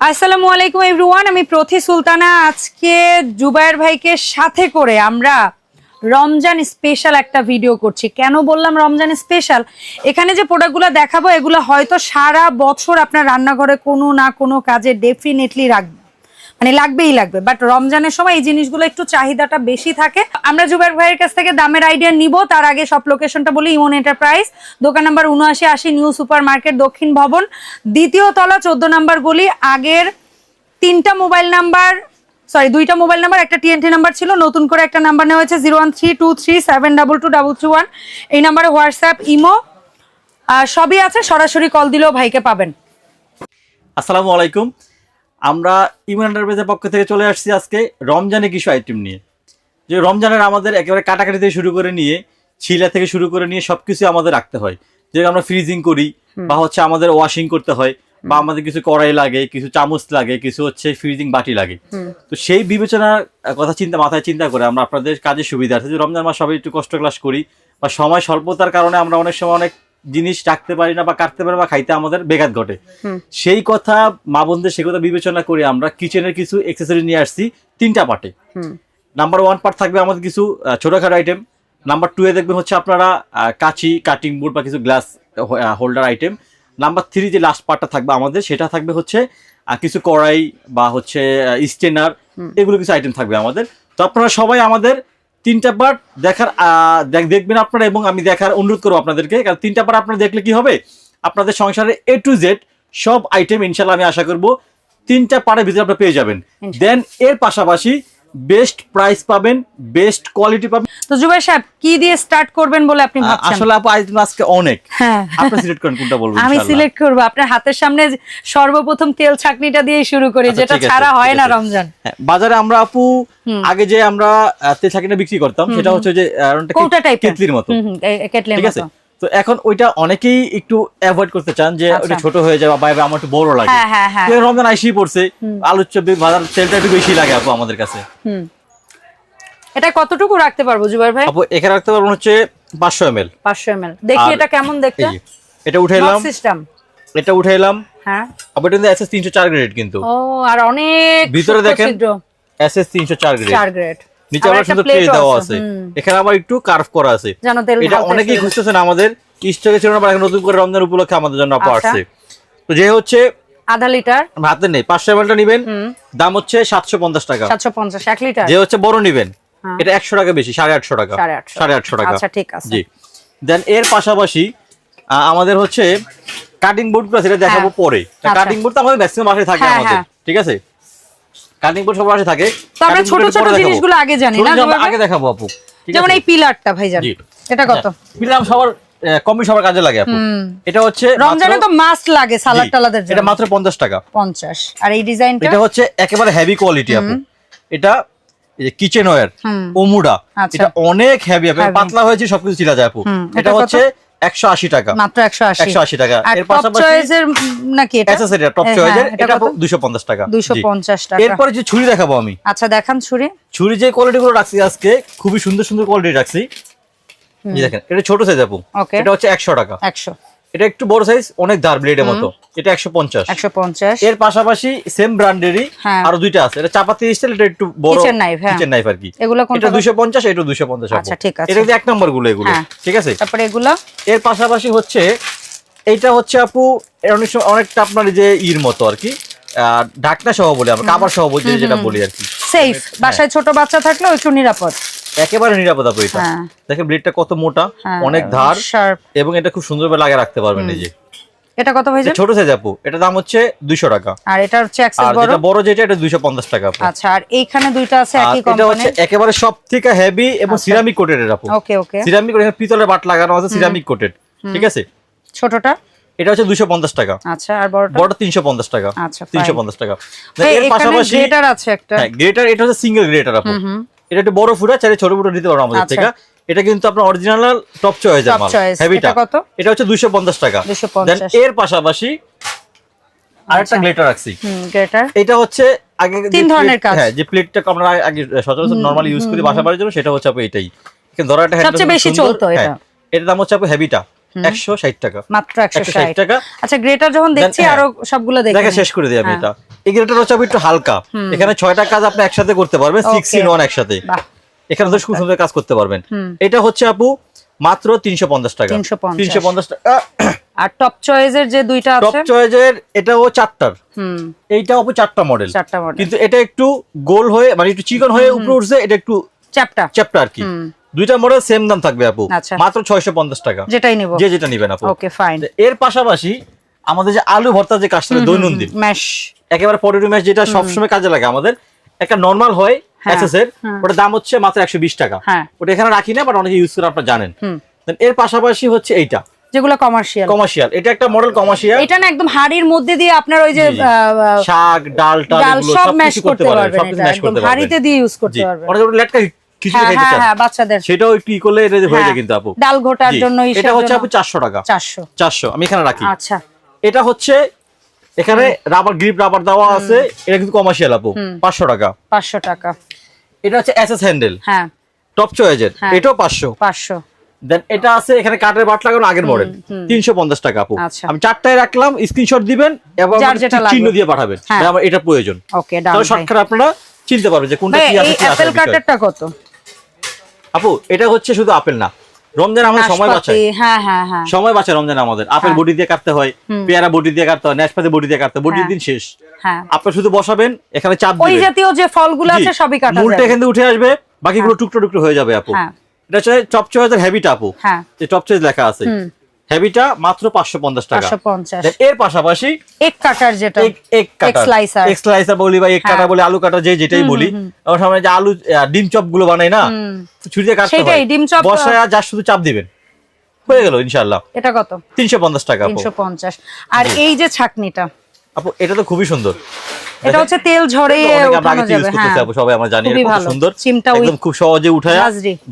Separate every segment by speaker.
Speaker 1: আসসালামু আলাইকুম এভরিওয়ান আমি প্রথি সুলতানা। আজকে জুবায়ের ভাইকে সাথে করে আমরা রমজান স্পেশাল একটা ভিডিও করছি। কেন বললাম রমজান স্পেশাল এখানে যে প্রোডাক্টগুলো দেখাবো, এগুলো হয়তো সারা বছর আপনার রান্নাঘরে কোনো না কোনো কাজে ডেফিনেটলি রাখবে মানে লাগবেই লাগবে বাট রমজানের সময় এই জিনিসগুলো একটু চাহিদাটা বেশি থাকে। আমরা জুবের ভাইয়ের কাছ থেকে দামের আইডিয়া নিব, তার আগে সব লোকেশনটা বলি, ইমন এন্টারপ্রাইজ দোকান নাম্বার উনআশি আশি নিউ সুপার মার্কেট দক্ষিণ ভবন। দ্বিতীয় তলা, চোদ্দ নাম্বার গলি, আগের তিনটা মোবাইল নাম্বার সরি দুইটা মোবাইল নাম্বার একটা টিএনটি নাম্বার ছিল, নতুন করে একটা নাম্বার নেওয়া হয়েছে zero one three two three seven double two double three one এই নাম্বারে হোয়াটসঅ্যাপ ইমো সবই আছে, সরাসরি কল দিলেও ভাইকে পাবেন।
Speaker 2: আসসালামু আলাইকুম। আমরা ইমন এন্টারপ্রাইজের পক্ষ থেকে চলে আসছি আজকে রমজানে কিছু আইটেম নিয়ে। যে রমজানের আমাদের একেবারে কাটাকাটি থেকে শুরু করে নিয়ে ছিলা থেকে শুরু করে নিয়ে সবকিছু আমাদের রাখতে হয়। যে আমরা ফ্রিজিং করি বা হচ্ছে আমাদের ওয়াশিং করতে হয় বা আমাদের কিছু কড়াই লাগে কিছু চামচ লাগে কিছু হচ্ছে ফ্রিজিং বাটি লাগে। তো সেই বিবেচনার কথা চিন্তা মাথায় চিন্তা করে আমরা আপনাদের কাজের সুবিধা আছে যে রমজান মাস সবাই একটু কষ্ট ক্লাস করি বা সময় স্বল্পতার কারণে আমরা অনেক সময় অনেক জিনিস রাখতে পারি না বা কাটতে পারি বা খাইতে আমাদের বেঘাত ঘটে। সেই কথা মা বোনদের সে কথা বিবেচনা করে আমরা কিচেনের কিছু এক্সেসরি নিয়ে আসছি তিনটা পার্টে। নাম্বার ওয়ান পার্ট থাকবে আমাদের কিছু ছোটখাটো আইটেম নাম্বার টু এ দেখবেন হচ্ছে আপনারা কাঁচি কাটিং বোর্ড বা কিছু glass holder item number three যে লাস্ট পার্টটা থাকবে আমাদের সেটা থাকবে হচ্ছে কিছু কড়াই বা হচ্ছে স্টেনার এগুলো কিছু আইটেম থাকবে আমাদের। তো আপনারা সবাই আমাদের তিনটা পার্ট দেখার আহ, দেখবেন আপনারা এবং আমি দেখার অনুরোধ করব আপনাদেরকে। কারণ তিনটা পার্ট আপনারা দেখলে কি হবে? আপনাদের সংসারে এ টু জেড সব আইটেম ইনশাল্লাহ আমি আশা করব তিনটা পার্টের ভিতরে আপনারা পেয়ে যাবেন। দেন এর পাশাপাশি বেস্ট প্রাইস পাবেন বেস্ট কোয়ালিটি পাবেন।
Speaker 1: তো জুবাই সাহেব কি দিয়ে স্টার্ট করবেন বলে আপনি ভাবছেন?
Speaker 2: আসলে আপু আইটেম আজকে অনেক।
Speaker 1: হ্যাঁ।
Speaker 2: আপনি সিলেক্ট করেন কোনটা বলবেন
Speaker 1: আমি সিলেক্ট করব। আপনার হাতের সামনে সর্বপ্রথম তেল ছাকনিটা দিয়ে শুরু করি
Speaker 2: আচ্ছা,
Speaker 1: যেটা ছাড়া হয় না রমজান।
Speaker 2: হ্যাঁ, বাজারে আমরা আপু আগে যে আমরা তেল ছাকিটা বিক্রি করতাম সেটা হচ্ছে যে আহ, ওটা কি-
Speaker 1: কৌটা টাইপের
Speaker 2: কেতলির মতো।
Speaker 1: কেটলের
Speaker 2: ঠিক আছে?
Speaker 1: মতো।
Speaker 2: তো এখন ওইটা অনেকেই একটু অ্যাভয়েড করতে চান যে
Speaker 1: আচ্ছা।
Speaker 2: ওটা ছোট হয়ে যাবে বা আমার একটু বড় লাগে।
Speaker 1: হ্যাঁ, হ্যাঁ, হ্যাঁ।
Speaker 2: রমজান আইসি পড়ছে। আলুর চপ বাজার তেলটা একটু বেশি লাগে আপু আমাদের কাছে।
Speaker 1: হুম। এটা কতটুকু রাখতে পারব জুবাইর ভাই?
Speaker 2: আপু এখানে রাখতে পারবেন হচ্ছে পাঁচশো এম এল
Speaker 1: পাঁচশো এমএল। দেখি এটা কেমন দেখতে?
Speaker 2: এটা উঠে এলাম।
Speaker 1: সিস্টেম
Speaker 2: এটা উঠে এলাম।
Speaker 1: হ্যাঁ।
Speaker 2: আপু এটা কিন্তু এসএস তিনশো চার গ্রেড কিন্তু।
Speaker 1: ও আর অনেক
Speaker 2: ভিতরে দেখেন। এসএস তিনশো চার গ্রেড
Speaker 1: চার গ্রেড
Speaker 2: নিচে আবার সুন্দর ট্রে দেওয়া আছে এখানে আবার একটু কার্ভ করা আছে এটা অনেকেই। খুঁজতেছেন আমাদের স্টকে ছিল না নতুন করে রমজান উপলক্ষে আমাদের জন্য আপু
Speaker 1: আচ্ছা।
Speaker 2: আসছে তো যে হচ্ছে
Speaker 1: আধা লিটার
Speaker 2: হাতে নেই পাঁচশো এমএলটা নিবেন দাম হচ্ছে সাতশো পঞ্চাশ টাকা
Speaker 1: সাতশো পঞ্চাশ এক লিটার
Speaker 2: যে হচ্ছে বড় নিবেন
Speaker 1: হ্যাঁ।
Speaker 2: এটা একশো টাকা বেশি সাড়ে আটশো টাকা
Speaker 1: সাড়ে আটশো।
Speaker 2: টাকা
Speaker 1: আচ্ছা, ঠিক আছে।
Speaker 2: জি দেন এর পাশাপাশি আমাদের হচ্ছে কাটিং বোর্ডগুলো সেটা দেখাবো
Speaker 1: হ্যাঁ।
Speaker 2: পরে
Speaker 1: আচ্ছা।
Speaker 2: কাটিং বোর্ড তো আমাদের ম্যাক্সিমাম বাসায় থাকে
Speaker 1: হ্যাঁ,
Speaker 2: আমাদের। ঠিক আছে কাটিং বোর্ড সবার থাকে।
Speaker 1: ছোট ছোট। জিনিসগুলো আগে জানি না
Speaker 2: আগে দেখাবো আপু।
Speaker 1: যেমন এই পিলারটা ভাইজান। এটা কত?
Speaker 2: পিলাম সবার কমই সবার কাজে লাগে আপু। এটা হচ্ছে
Speaker 1: রমজানে তো মাস্ট লাগে সালাদ টালাদের
Speaker 2: এটা মাত্র পঞ্চাশ টাকা।
Speaker 1: পঞ্চাশ। আর এই ডিজাইনটা?
Speaker 2: এটা হচ্ছে একেবারে হেভি কোয়ালিটি আপু। এটা কিচেন ওয়্যার ওমুডা
Speaker 1: আচ্ছা।
Speaker 2: এটা অনেক হেভি আপু। পাতলা হয়েছে সবকিছু ছিলা যায় আপু। এটা হচ্ছে একশো টাকা।
Speaker 1: মাত্র
Speaker 2: টাকা। এর পাশাপাশি
Speaker 1: চয়েসের নাকি এটা?
Speaker 2: অ্যাক্সেসরি টপ
Speaker 1: হ্যাঁ, এটা
Speaker 2: পঞ্চাশ টাকা।
Speaker 1: দুশো
Speaker 2: জি।
Speaker 1: পঞ্চাশ টাকা।
Speaker 2: এরপরে যে ছুরি দেখাবো আমি।
Speaker 1: আচ্ছা দেখান ছুরি।
Speaker 2: ছুরি যে কোয়ালিটিগুলো রাখছি আজকে খুবই সুন্দর সুন্দর কোয়ালিটি রাখছি। এই দেখেন এটা ছোট সাইজ আপু। এটা হচ্ছে একশো টাকা।
Speaker 1: একশো।
Speaker 2: এটা একটু বড় সাইজ অনেক ধার ব্লেডের মতো। এটা একশো পঞ্চাশ।
Speaker 1: একশো পঞ্চাশ।
Speaker 2: এর পাশাপাশি সেম ব্র্যান্ডেরই। আরও দুইটা আছে। এটা চাপাতি স্টাইল এটা একটু বড়। কিচেন নাইফ আর কি
Speaker 1: এগুলো কোনটা
Speaker 2: এটা 250 এটা 250 আপু।
Speaker 1: আচ্ছা, ঠিক আছে।
Speaker 2: এটা এক নম্বরগুলো এগুলো
Speaker 1: হ্যাঁ।
Speaker 2: ঠিক আছে?
Speaker 1: তারপরে এগুলো?
Speaker 2: এর পাশাপাশি হচ্ছে এইটা হচ্ছে আপু অনেক অনেকটা আপনার যে ইর মতো আর কি ঢাকনা সহ বলি আমরা কাবার সহ বলি যেটা বলি আর কি
Speaker 1: সেফ বাসায় ছোট বাচ্চা থাকলেও একটু নিরাপদ।
Speaker 2: একেবারে নিরাপদ আপু এটা
Speaker 1: হ্যাঁ।
Speaker 2: দেখেন ব্লেডটা কত মোটা
Speaker 1: হ্যাঁ,
Speaker 2: অনেক ধার। এবং এটা খুব সুন্দরভাবে লাগিয়ে রাখতে পারবেন নিজে।
Speaker 1: এটা কত
Speaker 2: এটা ছোট সাইজ আপু এটা দাম হচ্ছে 200 টাকা।
Speaker 1: আর এটা হচ্ছে
Speaker 2: আর
Speaker 1: বড়?
Speaker 2: যেটা বড় যেটা এটা 250 টাকা আপু।
Speaker 1: আচ্ছা আর এইখানে দুইটা আছে একই
Speaker 2: এটা হচ্ছে একেবারে সব থেকে হেভি এবং
Speaker 1: আচ্ছা।
Speaker 2: সিরামিক কোটেড এর আপু।
Speaker 1: Okay okay.
Speaker 2: সিরামিক এখানে পিতলের বাট লাগানো আছে সিরামিক কোটেড ঠিক আছে?
Speaker 1: ছোটটা?
Speaker 2: এটা হচ্ছে 250 টাকা।
Speaker 1: আচ্ছা আর বড়টা?
Speaker 2: বড়টা 350 টাকা।
Speaker 1: আচ্ছা, fine।
Speaker 2: 350 টাকা। এর পাশাপাশি
Speaker 1: গ্রেটার আছে একটা।
Speaker 2: হ্যাঁ গ্রেটার এটা হচ্ছে সিঙ্গেল গ্রেটার আপু। এটা একটু বড় ফুটা চাইলে ছোট ফুটা নিতে পারো আমাদের
Speaker 1: আচ্ছা।
Speaker 2: থেকে এটা কিন্তু আপনার অরিজিনাল টপ মাল
Speaker 1: choice।
Speaker 2: হেভিটা
Speaker 1: এটা কত?
Speaker 2: এটা হচ্ছে 250 টাকা
Speaker 1: 250
Speaker 2: দেন এর পাশাপাশি আরেকটা গ্রেটার রাখছি
Speaker 1: হুম গ্রেটার
Speaker 2: এটা হচ্ছে আগে
Speaker 1: তিন ধরনের কাজ।
Speaker 2: হ্যাঁ যে প্লেটটা আমরা আগে সচরাচর নরমালি ইউজ করি বাসা বাড়ির জন্য সেটা হচ্ছে আপু এটাই এখানে ধরো একটা
Speaker 1: সবচেয়ে বেশি চলতো এটা।
Speaker 2: হ্যাঁ, এটার দাম হচ্ছে আপু হেভিটা একশো ষাট টাকা।
Speaker 1: মাত্র একশো
Speaker 2: একশো ষাট
Speaker 1: ষাট
Speaker 2: টাকা।
Speaker 1: আচ্ছা গ্রেটার যখন দেখছি
Speaker 2: হ্যাঁ।
Speaker 1: আরও সবগুলো দেখে
Speaker 2: দেখা শেষ করে দিই আমি
Speaker 1: হ্যাঁ।
Speaker 2: এটা। এগুলোটার হচ্ছে একটু হালকা। এখানে ছয়টা কাজ আপনি একসাথে করতে পারবেন সিক্স
Speaker 1: Okay.
Speaker 2: ইন ওয়ান একসাথে। এখানে তো খুব সুন্দর কাজ করতে পারবেন। এটা হচ্ছে আপু মাত্র তিনশো পঞ্চাশ টাকা।
Speaker 1: 350
Speaker 2: তিনশো পঞ্চাশ টাকা।
Speaker 1: আর টপ চয়েসের যে দুইটা
Speaker 2: টপ চয়েজের এটাও চারটার।
Speaker 1: হুম।
Speaker 2: এইটা আপু চারটা মডেল
Speaker 1: চারটা মডেল
Speaker 2: কিন্তু এটা একটু গোল হয়ে মানে একটু চিকন হয়ে উপরে উঠছে এটা একটু
Speaker 1: চ্যাপটা
Speaker 2: চ্যাপ্টা আর কি। দুইটা মডেল সেম দাম থাকবে আপু।
Speaker 1: আচ্ছা।
Speaker 2: মাত্র ছয়শো পঞ্চাশ টাকা।
Speaker 1: যেটাই নিব।
Speaker 2: যে যেটা নিবেন আপু।
Speaker 1: ওকে ফাইন
Speaker 2: এর পাশাপাশি আমাদের যে আলু ভর্তা যে কাজটা দৈনন্দিন
Speaker 1: ম্যাশ
Speaker 2: একেবারে পটেটো ম্যাশ যেটা সবসময় কাজে লাগে আমাদের। একটা নর্মাল হয়
Speaker 1: হ্যাঁ,
Speaker 2: এসএস এর ওটার দাম হচ্ছে মাত্র একশো বিশ টাকা।
Speaker 1: হ্যাঁ।
Speaker 2: ওটা এখানে রাখি না বাট অনেকে ইউজ করে আপনারা জানেন। এর পাশাপাশি হচ্ছে এইটা।
Speaker 1: যেগুলো কমার্শিয়াল
Speaker 2: কমার্শিয়াল এটা একটা মডেল কমার্শিয়াল
Speaker 1: এটা না একদম হাড়ির মধ্যে দিয়ে আপনার ওই যে
Speaker 2: শাক ডাল টাল
Speaker 1: সব ম্যাশ করতে পারবেন
Speaker 2: সবকিছু ম্যাশ করতে পারবেন।
Speaker 1: হাড়িতে দিয়ে ইউজ করতে পারবেন।
Speaker 2: ওটা লেটকা
Speaker 1: হ্যাঁ হ্যাঁ হ্যাঁ
Speaker 2: সেটাও একটু ই করলে এটা হয়ে
Speaker 1: হ্যাঁ,
Speaker 2: যায় কিন্তু আপু।
Speaker 1: ডাল ঘোটার জন্য
Speaker 2: এটা হচ্ছে আপু চারশো টাকা।
Speaker 1: চারশো।
Speaker 2: চারশো আমি এখানে রাখি।
Speaker 1: আচ্ছা।
Speaker 2: এটা হচ্ছে এখানে রাবার গ্রিপ রাবার দেওয়া আছে এটা কিন্তু কমার্শিয়াল আপু পাঁচশো টাকা।
Speaker 1: পাঁচশো টাকা।
Speaker 2: এটা হচ্ছে এসএস হ্যান্ডেল
Speaker 1: হ্যাঁ।
Speaker 2: টপ চয়েজের
Speaker 1: হ্যাঁ।
Speaker 2: এটাও পাঁচশো।
Speaker 1: পাঁচশো।
Speaker 2: দেন এটা আছে এখানে কাঠের বাট লাগানো আগের মডেল তিনশো পঞ্চাশ টাকা আপু।
Speaker 1: আচ্ছা।
Speaker 2: আমি চারটায় রাখলাম স্ক্রিনশট দিবেন এবং চিহ্ন দিয়ে পাঠাবেন।
Speaker 1: হ্যাঁ।
Speaker 2: আমার এটা প্রয়োজন। শর্টকাট আপনারা চিনতে পারবেন যে কোনটা কি আছে
Speaker 1: অ্যাপেল কাটারটা কত?
Speaker 2: আপু এটা হচ্ছে শুধু আপেল না। রমজান আমাদের সময় বাঁচায়।
Speaker 1: হ্যাঁ হ্যাঁ হ্যাঁ।
Speaker 2: সময় বাঁচায় রমজান আমাদের। আপেল
Speaker 1: বটি
Speaker 2: বডি দিয়ে কাটতে হয় পেয়ারা বডি দিয়ে কাটতে হয় নাশপাতি বডি দিয়ে কাটতে হ্যাঁ। দিন শেষ। আপনি শুধু বসাবেন এখানে চাপ
Speaker 1: ওই জাতীয় যে ফলগুলো আছে সবই কাটা
Speaker 2: মূলটা এখান থেকে উঠে আসবে বাকিগুলো টুকরো টুকরো হয়ে যাবে আপু। এটা হচ্ছে টপ চয়েসের হেভিটা আপু। যে টপ লেখা আছে। হেভিটা মাত্র পাঁচশো পঞ্চাশ টাকা।
Speaker 1: পাঁচশো পঞ্চাশ।
Speaker 2: Then এর পাশাপাশি
Speaker 1: এক কাটার যেটা
Speaker 2: এক এক কাটা
Speaker 1: slicer।
Speaker 2: এক স্লাইসার বলি বা এক কাটা
Speaker 1: হ্যাঁ।
Speaker 2: বলি আলু কাটা যে যেটাই বলি। আমার সামনে যে আলু ডিম চপগুলো বানাই না ছুরিতে কাটতে
Speaker 1: সেটাই, ডিম চপ,
Speaker 2: বসায় যা শুধু চাপ দিবেন। হয়ে গেল ইনশাআল্লাহ।
Speaker 1: এটা কত?
Speaker 2: তিনশো পঞ্চাশ টাকা আপু।
Speaker 1: তিনশো পঞ্চাশ। আর এই যে ছাকনিটা?
Speaker 2: আপু এটা তো খুবই সুন্দর।
Speaker 1: এটা হচ্ছে তেল ঝরে যাবে হ্যাঁ।
Speaker 2: সবাই আমরা জানি এটা
Speaker 1: ভালো।
Speaker 2: সুন্দর। একদম খুব সহজে উঠায়।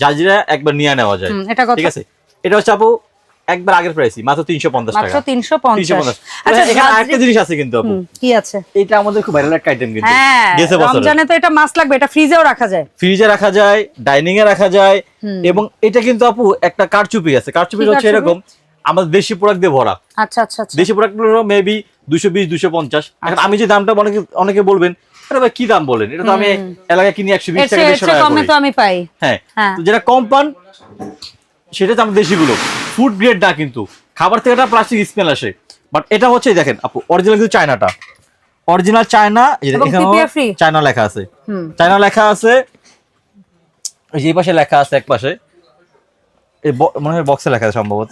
Speaker 1: জাজিরা।
Speaker 2: একবার নিয়ে নেওয়া যায়।
Speaker 1: এটা কত?
Speaker 2: ঠিক আছে? এটা হচ্ছে আপু একবার আগের প্রাইসই মাত্র তিনশো পঞ্চাশ
Speaker 1: মাত্র
Speaker 2: টাকা।
Speaker 1: তিনশো
Speaker 2: তিনশো
Speaker 1: পঞ্চাশ।
Speaker 2: পঞ্চাশ
Speaker 1: আচ্ছা
Speaker 2: এখানে আরেকটা জিনিস আছে কিন্তু আপু।
Speaker 1: কি আছে?
Speaker 2: এটা আমাদের খুব ভাইরাল একটা আইটেম কিন্তু।
Speaker 1: হ্যাঁ
Speaker 2: গেছে বছর।
Speaker 1: রমজানে তো এটা মাছ লাগবে এটা ফ্রিজেও রাখা যায়।
Speaker 2: ফ্রিজে রাখা যায় ডাইনিং এ রাখা যায় এবং এটা কিন্তু আপু একটা কারচুপি আছে। কারচুপি হচ্ছে এরকম আমাদের দেশি প্রোডাক্ট দিয়ে ভরা।
Speaker 1: আচ্ছা আচ্ছা আচ্ছা।
Speaker 2: দেশি প্রোডাক্ট মেবি দুশো বিশ দুশো পঞ্চাশ। এখন আমি যে দামটা অনেকে অনেকে বলবেন আরে কি দাম বলেন? এটা তো আমি এলাকায় কিনি একশো বিশ
Speaker 1: এর
Speaker 2: টাকা
Speaker 1: চেয়ে- এর
Speaker 2: দেড়শো
Speaker 1: চেয়ে
Speaker 2: টাকা
Speaker 1: কমে তো আমি পাই।
Speaker 2: হ্যাঁ।
Speaker 1: হ্যাঁ।
Speaker 2: তো যেটা কম পান সেটা তো আমাদের দেশিগুলো ফুড গ্রেড না কিন্তু। খাবার থেকে একটা প্লাস্টিক স্মেল আসে। বাট এটা হচ্ছে দেখেন আপু অরিজিনাল কিন্তু চায়নাটা অরিজিনাল চায়না? চায়না লেখা আছে। চায়না লেখা আছে। যে পাশে লেখা আছে এক পাশে। এই মনে হয় বক্সে লেখা আছে সম্ভবত।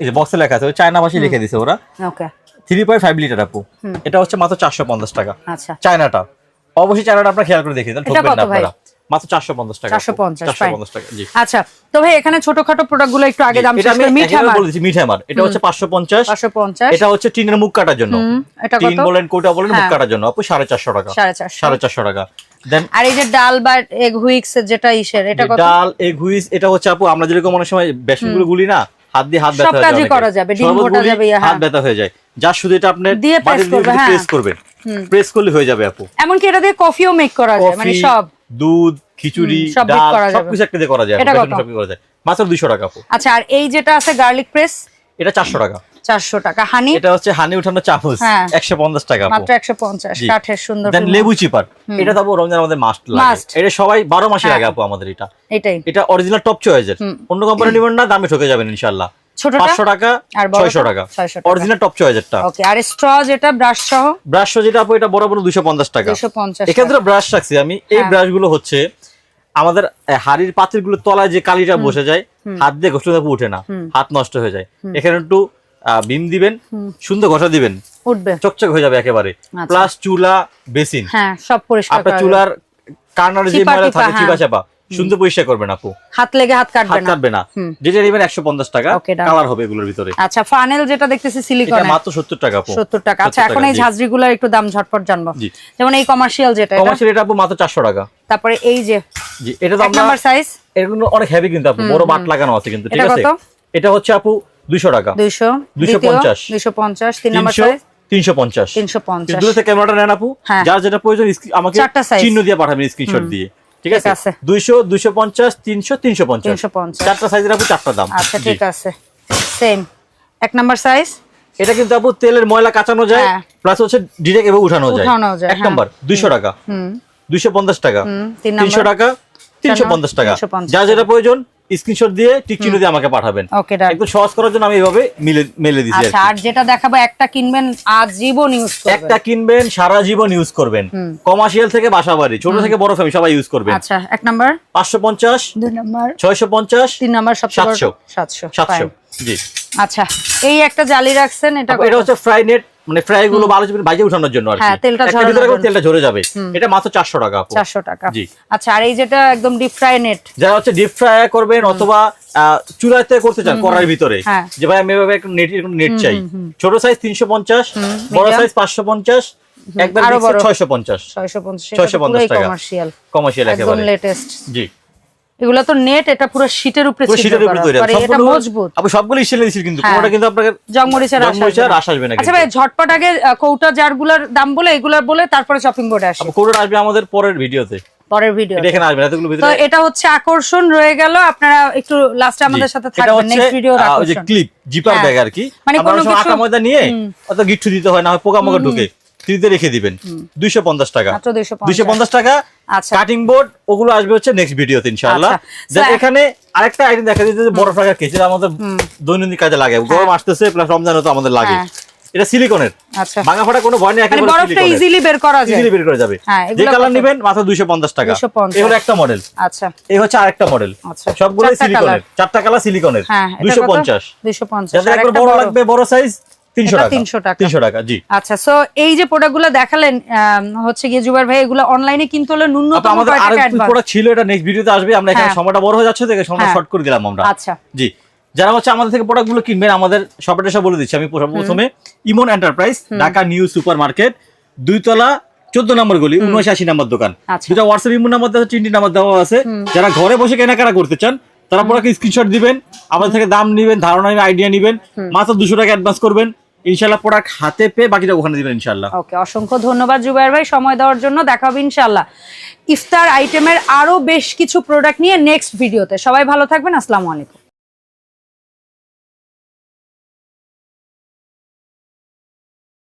Speaker 2: এই যে বক্সে লেখা আছে চায়না ভাষায় লিখে দিছে ওরা। থ্রি পয়েন্ট ফাইভ লিটার আপু। এটা হচ্ছে মাত্র চারশো পঞ্চাশ টাকা।
Speaker 1: আচ্ছা।
Speaker 2: চায়নাটা অবশ্যই চায়নাটা আপনার খেয়াল করে দেখি না আপনারা। মাত্র টাকা।
Speaker 1: 450,
Speaker 2: টাকা জি।
Speaker 1: আচ্ছা তো ভাই এখানে ছোটখাটো একটু আগে দাম
Speaker 2: এটা বলে হচ্ছে এটা হচ্ছে টিনের মুখ কাটার জন্য।
Speaker 1: হুম, এটা
Speaker 2: টিন বলেন কোটা বলেন মুখ
Speaker 1: হ্যাঁ।
Speaker 2: কাটার জন্য। আপু সাড়ে চারশো টাকা।
Speaker 1: সাড়ে চারশো।
Speaker 2: সাড়ে চারশো টাকা।
Speaker 1: আর এই যে ডাল বা এগ হুইক্স যেটা ইসের এটা কত?
Speaker 2: ডাল এগ হুইস এটা হচ্ছে আপু আমরা যেরকম অনেক সময় বেসনগুলো গুলি না হাত দিয়ে হাত ব্যথা হয়ে
Speaker 1: করা যাবে, ডিম
Speaker 2: শরবত
Speaker 1: যাবে,
Speaker 2: হাত
Speaker 1: হ্যাঁ।
Speaker 2: ব্যথা হয়ে যায়। যার শুধু এটা আপনি
Speaker 1: দিয়ে করবে, হ্যাঁ।
Speaker 2: প্রেস করবেন প্রেস করলে হয়ে যাবে আপু।
Speaker 1: এমনকি এটা দিয়ে কফিও মেক করা যায় মানে সব।
Speaker 2: দুধ খিচুড়ি ডাল সবকিছু একটা দিয়ে করা যায়? সবকিছু করা যায়। মাত্র দুইশো টাকা আপু।
Speaker 1: আচ্ছা আর এই যেটা আছে গার্লিক প্রেস
Speaker 2: এটা চারশো টাকা।
Speaker 1: চারশো টাকা। হানি
Speaker 2: এটা হচ্ছে হানি উঠানো চামচ।
Speaker 1: হ্যাঁ।
Speaker 2: একশো পঞ্চাশ টাকা
Speaker 1: মাত্র একশো পঞ্চাশ।
Speaker 2: জি।
Speaker 1: কাঠের সুন্দর
Speaker 2: দেন লেবু চিপার। এটা তো রমজান আমাদের মাস্ট লাগে। এটা সবাই বারো মাসে
Speaker 1: হ্যাঁ।
Speaker 2: লাগে আপু আমাদের এটা।
Speaker 1: এটাই।
Speaker 2: এটা অরিজিনাল টপ চয়েসের অন্য কোম্পানি নিবেন না দামে ঠকে যাবেন ইনশাল্লাহ
Speaker 1: ছোটটা?
Speaker 2: পাঁচশো টাকা
Speaker 1: আর
Speaker 2: ছয়শো টাকা।
Speaker 1: 600 টাকা।
Speaker 2: অরিজিনাল টপ চয়েসেরটা
Speaker 1: ওকে আর স্ট্র যেটা ব্রাশ সহ?
Speaker 2: ব্রাশ যেটা আপু এটা টাকা।
Speaker 1: 250
Speaker 2: এক্ষেত্রে ব্রাশ রাখছি আমি। এই
Speaker 1: হ্যাঁ।
Speaker 2: ব্রাশগুলো হচ্ছে আমাদের হাড়ির তলায় যে কালিটা বসে যায় হাত দিয়ে উঠে না। হাত নষ্ট হয়ে যায়। এখানে একটু বিম দিবেন সুন্দর ঘষা দিবেন।
Speaker 1: উঠবে।
Speaker 2: চকচক হয়ে যাবে একেবারে।
Speaker 1: আচ্ছা।
Speaker 2: প্লাস চুলা বেসিন
Speaker 1: হ্যাঁ সব পরিষ্কার
Speaker 2: আপনার চুলার কার্নারে যে ময়লা থাকে
Speaker 1: হ্যাঁ।
Speaker 2: চিপা চাপা। সুন্দর পরিষ্কার করবেন আপু।
Speaker 1: হাত লেগে হাত কাটবে
Speaker 2: হাত
Speaker 1: না?
Speaker 2: কাটবে না। যেটা নেবেন একশো পঞ্চাশ টাকা কালার হবে এগুলোর ভিতরে।
Speaker 1: আচ্ছা ফানেল যেটা দেখতেছি
Speaker 2: এটা মাত্র সত্তর টাকা আপু।
Speaker 1: সত্তর টাকা। আচ্ছা এখন এই
Speaker 2: জি।
Speaker 1: ঝাঁঝরিগুলোর একটু দাম ঝটপট জানব। যেমন এই কমার্শিয়াল যেটা এটা?
Speaker 2: কমার্শিয়াল এটা আপু মাত্র চারশো টাকা।
Speaker 1: তারপরে এই যে
Speaker 2: জি এটা তো আমরা
Speaker 1: নাম্বার সাইজ
Speaker 2: এগুলো অনেক হেভি কিন্তু আপু বড় বাট লাগানো আছে কিন্তু ঠিক আছে? এটা হচ্ছে আপু দুইশো টাকা।
Speaker 1: দুইশো
Speaker 2: 250
Speaker 1: দুইশো পঞ্চাশ তিন নাম্বার
Speaker 2: তিনশো
Speaker 1: সাইজ
Speaker 2: তিনশো পঞ্চাশ।
Speaker 1: তিনশো পঞ্চাশ।
Speaker 2: দূর থেকে ক্যামেরাটা নেন আপু।
Speaker 1: হ্যাঁ।
Speaker 2: যার যেটা প্রয়োজন আমাকে। চিহ্ন দিয়ে পাঠাবেন স্ক্রিনশট দিয়ে। ঠিক আছে?
Speaker 1: আছে।
Speaker 2: দুইশো দুইশো পঞ্চাশ তিনশো তিনশো পঞ্চাশ।
Speaker 1: 350
Speaker 2: চারটা সাইজের আপু চারটা দাম।
Speaker 1: আচ্ছা ঠিক আছে। সেম এক নাম্বার সাইজ
Speaker 2: এটা কিন্তু আপু তেলের ময়লা কাঁচানো যায়
Speaker 1: হ্যাঁ।
Speaker 2: প্লাস হচ্ছে ডিরেক্ট এভাবে উঠানো যায়।
Speaker 1: উঠানো যায়,
Speaker 2: এক
Speaker 1: হ্যাঁ।
Speaker 2: নাম্বার টাকা।
Speaker 1: হুম।
Speaker 2: দুইশো পঞ্চাশ টাকা।
Speaker 1: হুম, তিন
Speaker 2: তিনশো
Speaker 1: নাম্বার
Speaker 2: টাকা তিনশো পঞ্চাশ টাকা।
Speaker 1: 350
Speaker 2: যা যেটা প্রয়োজন স্ক্রিনশট দিয়ে টিক চিহ্ন দিয়ে আমাকে পাঠাবেন। একদম সহজ করার জন্য আমি এইভাবে মিলে মেলে দিছি আর
Speaker 1: আচ্ছা আর যেটা দেখাবো একটা কিনবেন আজীবন ইউজ করবেন।
Speaker 2: একটা কিনবেন সারা জীবন ইউজ করবেন। কমার্শিয়াল থেকে বাসা বাড়ি ছোট থেকে বড় ফ্যামিলি সবাই ইউজ করবেন।
Speaker 1: আচ্ছা এক নাম্বার?
Speaker 2: পাঁচশো পঞ্চাশ
Speaker 1: দুই নাম্বার?
Speaker 2: ছয়শো পঞ্চাশ
Speaker 1: তিন নাম্বার সবচেয়ে বড়?
Speaker 2: সাতশো।
Speaker 1: সাতশো
Speaker 2: সাতশো
Speaker 1: fine।
Speaker 2: জি।
Speaker 1: আচ্ছা এই একটা জালি রাখছেন এটা
Speaker 2: এটা হচ্ছে ফ্রাই নেট মানে ফ্রাই গুলো ভালো ভাজে উঠানোর জন্য আর কি।
Speaker 1: হ্যাঁ, তেলটা
Speaker 2: করে
Speaker 1: জন্য।
Speaker 2: তেলটা ঝরে যাবে। এটা মাত্র চারশো টাকা আপু।
Speaker 1: চারশো টাকা।
Speaker 2: জি।
Speaker 1: আচ্ছা আর এই যেটা একদম ডিপ ফ্রাই নেট
Speaker 2: যারা হচ্ছে ডিপ ফ্রাই করবেন অথবা চুলাতে করতে চান করার ভিতরে
Speaker 1: হ্যাঁ।
Speaker 2: যে ভাই আমি এভাবে একটা নেট নেট চাই। ছোট সাইজ তিনশো পঞ্চাশ বড় সাইজ পাঁচশো পঞ্চাশ একবার
Speaker 1: আরও বড়।
Speaker 2: ছয়শো পঞ্চাশ।
Speaker 1: ছয়শো পঞ্চাশ
Speaker 2: 650 টাকা।
Speaker 1: কমার্শিয়াল
Speaker 2: কমার্শিয়াল একেবারে।
Speaker 1: লেটেস্ট
Speaker 2: জি।
Speaker 1: এগুলো তো নেট এটা পুরো শীটের উপরে
Speaker 2: শীটের উপরে তৈরি।
Speaker 1: এটা মজবুত।
Speaker 2: আপনি সবগুলো স্টিলের কিন্তু।
Speaker 1: হ্যাঁ।
Speaker 2: কিন্তু আপনাকে
Speaker 1: জংমরিচের
Speaker 2: জংমরিচের
Speaker 1: আসবে না।
Speaker 2: আসবে না
Speaker 1: আচ্ছা ভাই ঝটপট আগে কৌটা জারগুলার দাম বলে এগুলার বলে তারপরে শপিং বোর্ডে আসে।
Speaker 2: আপু কোনোটা আসবে আমাদের পরের ভিডিওতে।
Speaker 1: পরের ভিডিও
Speaker 2: এটা এখানে আসবে না
Speaker 1: তো এটা হচ্ছে আকর্ষণ রয়ে গেল। আপনারা একটু লাস্টে আমাদের সাথে থাকবেন। নেক্সট ভিডিও
Speaker 2: ওই যে ক্লিপ জিপার। ব্যাগ আর কি।
Speaker 1: মানে কোনো কিছু-
Speaker 2: ময়দা নিয়ে অত গিট্টু দিতে হয় না পোকা মোকা ঢুকে। ফ্রিজে রেখে দিবেন। দুইশো পঞ্চাশ টাকা। দুইশো পঞ্চাশ। টাকা। কাটিং বোর্ড ওগুলো আসবে হচ্ছে নেক্সট ভিডিওতে। দেন
Speaker 1: So,
Speaker 2: এখানে আরেকটা আইটেম দেখা যাচ্ছে যে বড় টাকার কেস আমাদের দৈনন্দিন কাজে লাগে। গরম আসতেছে প্লাস রমজানও তো আমাদের লাগে। এটা সিলিকনের ভাঙা ফাটা কোনো ভয় নেই একেবারে
Speaker 1: বরফটা ইজিলি বের করা যায়।
Speaker 2: ইজিলি বের করে যাবে। যে কালার নেবেন মাত্র দুইশো পঞ্চাশ টাকা। এই হলো একটা মডেল
Speaker 1: আচ্ছা।
Speaker 2: এই হচ্ছে আরেকটা মডেল। সবগুলো
Speaker 1: চারটা
Speaker 2: সিলিকনের চারটা কালার সিলিকনের
Speaker 1: এটা
Speaker 2: দুইশো
Speaker 1: কত?
Speaker 2: পঞ্চাশ।
Speaker 1: 250
Speaker 2: যাদের একবার বড়
Speaker 1: বড়।
Speaker 2: লাগবে বড় সাইজ তিনশো
Speaker 1: এটা
Speaker 2: টাকা।
Speaker 1: 300 টাকা।
Speaker 2: তিনশো টাকা জি।
Speaker 1: আচ্ছা সো এই যে প্রোডাক্টগুলো দেখালেন হচ্ছে গিয়ে জুবার ভাই এগুলো অনলাইনে কিনতে হলে ন্যূনতম
Speaker 2: আমাদের প্রোডাক্ট ছিল এটা নেক্সট ভিডিওতে আসবে আমরা এখানে
Speaker 1: হ্যাঁ।
Speaker 2: সময়টা বড় হয়ে যাচ্ছে তো সময়টা। শর্ট করে দিলাম আমরা।
Speaker 1: আচ্ছা।
Speaker 2: জি। যারা হচ্ছে আমাদের থেকে প্রোডাক্ট কিনবেন আমাদের শপের এসে বলে দিচ্ছি আমি প্রথমে Emon enterprise Dhaka New Super Market দুইতলা চোদ্দ নম্বর গলি উনআশি আশি নম্বর দোকান। হোয়াটসঅ্যাপ ইমন নাম্বার দেওয়া তিনটি নাম্বার দেওয়া আছে। যারা ঘরে বসে কেনাকাটা করতে চান তারা প্রোডাক্ট স্ক্রিনশট দিবেন আমাদের থেকে দাম নিবেন ধারণা আইডিয়া নিবেন মাত্র দুশো টাকা অ্যাডভান্স করবেন। ইনশাল্লাহ প্রোডাক্ট হাতে পেয়ে বাকিটা ওখানে দিবেন ইনশাল্লাহ
Speaker 1: ওকে, অসংখ্য ধন্যবাদ জুবাইর ভাই। সময় দেওয়ার জন্য দেখা হবে ইনশাল্লাহ ইফতার আইটেমের আরও বেশ কিছু প্রোডাক্ট নিয়ে নেক্সট ভিডিওতে সবাই ভালো থাকবেন, আসসালামু আলাইকুম।